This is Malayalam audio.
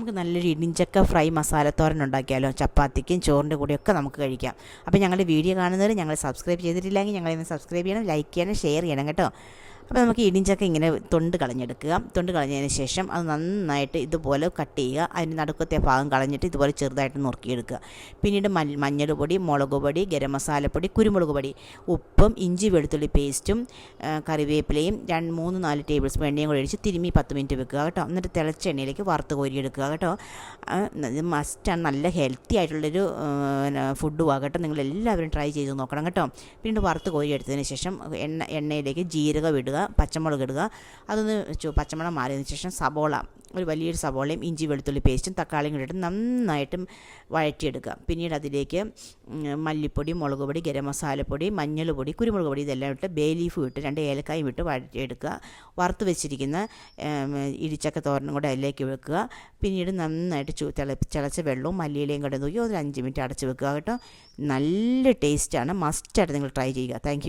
നമുക്ക് നല്ലൊരു ഇടിഞ്ചക്ക ഫ്രൈ മസാലത്തോരൻ ഉണ്ടാക്കിയാലോ? ചപ്പാത്തിക്കും ചോറിന്റെ കൂടെയൊക്കെ നമുക്ക് കഴിക്കാം. അപ്പോൾ ഞങ്ങളുടെ വീഡിയോ കാണുന്നവർ ഞങ്ങൾ സബ്സ്ക്രൈബ് ചെയ്തിട്ടില്ലെങ്കിൽ ഞങ്ങളിന്ന് സബ്സ്ക്രൈബ് ചെയ്യണം ലൈക്ക് ചെയ്യണം ഷെയർ ചെയ്യണം കേട്ടോ. അപ്പോൾ നമുക്ക് ഇടിഞ്ചക്ക ഇങ്ങനെ തൊണ്ട് കളഞ്ഞെടുക്കുക. തൊണ്ട് കളഞ്ഞതിന് ശേഷം അത് നന്നായിട്ട് ഇതുപോലെ കട്ട് ചെയ്യുക. അതിന്റെ നടുക്കത്തെ ഭാഗം കളഞ്ഞിട്ട് ഇതുപോലെ ചെറുതായിട്ട് നുറുക്കിയെടുക്കുക. പിന്നീട് മഞ്ഞൾ പൊടി മുളക് പൊടി ഗരം മസാലപ്പൊടി കുരുമുളക് പൊടി ഉപ്പും ഇഞ്ചി വെളുത്തുള്ളി പേസ്റ്റും കറിവേപ്പിലയും രണ്ട് മൂന്ന് നാല് ടേബിൾ സ്പൂൺ എണ്ണയും കൂടി ഒഴിച്ച് തിരുമ്മി പത്ത് മിനിറ്റ് വെക്കുക കേട്ടോ. എന്നിട്ട് തിളച്ച എണ്ണയിലേക്ക് വറുത്ത് കോരിയെടുക്കുക കേട്ടോ. ഇത് മസ്റ്റാണ് നല്ല ഹെൽത്തി ആയിട്ടുള്ളൊരു ഫുഡും ആകട്ടെ നിങ്ങൾ എല്ലാവരും ട്രൈ ചെയ്ത് നോക്കണം കേട്ടോ. പിന്നീട് വറുത്ത് കോരിയെടുത്തതിന് ശേഷം എണ്ണ എണ്ണയിലേക്ക് ജീരകം ഇടുക. പച്ചമുളക് ഇടുക. അതൊന്ന് പച്ചമുളക് മാറിയതിന് ശേഷം സബോള ഒരു വലിയൊരു സബോളയും ഇഞ്ചി വെളുത്തുള്ളി പേസ്റ്റും തക്കാളിയും കൂടി ഇട്ട് നന്നായിട്ടും വഴറ്റിയെടുക്കുക. പിന്നീട് അതിലേക്ക് മല്ലിപ്പൊടി മുളക് പൊടി ഗരം മസാലപ്പൊടി മഞ്ഞൾപ്പൊടി പൊടി കുരുമുളക് പൊടി ഇതെല്ലാം ഇട്ട് ബേ ലീഫ് ഇട്ട് രണ്ട് ഏലക്കായും ഇട്ട് വഴറ്റിയെടുക്കുക. വറുത്ത് വെച്ചിരിക്കുന്ന ഇടിച്ചക്ക തോരനും കൂടെ അതിലേക്ക് വെക്കുക. പിന്നീട് നന്നായിട്ട് ചു തിള തിളച്ച വെള്ളവും മല്ലിയിലയും കൂടെ നോക്കി ഒരു അഞ്ച് മിനിറ്റ് അടച്ച് വെക്കുക കേട്ടോ. നല്ല ടേസ്റ്റാണ്. മസ്റ്റായിട്ട് നിങ്ങൾ ട്രൈ ചെയ്യുക. താങ്ക്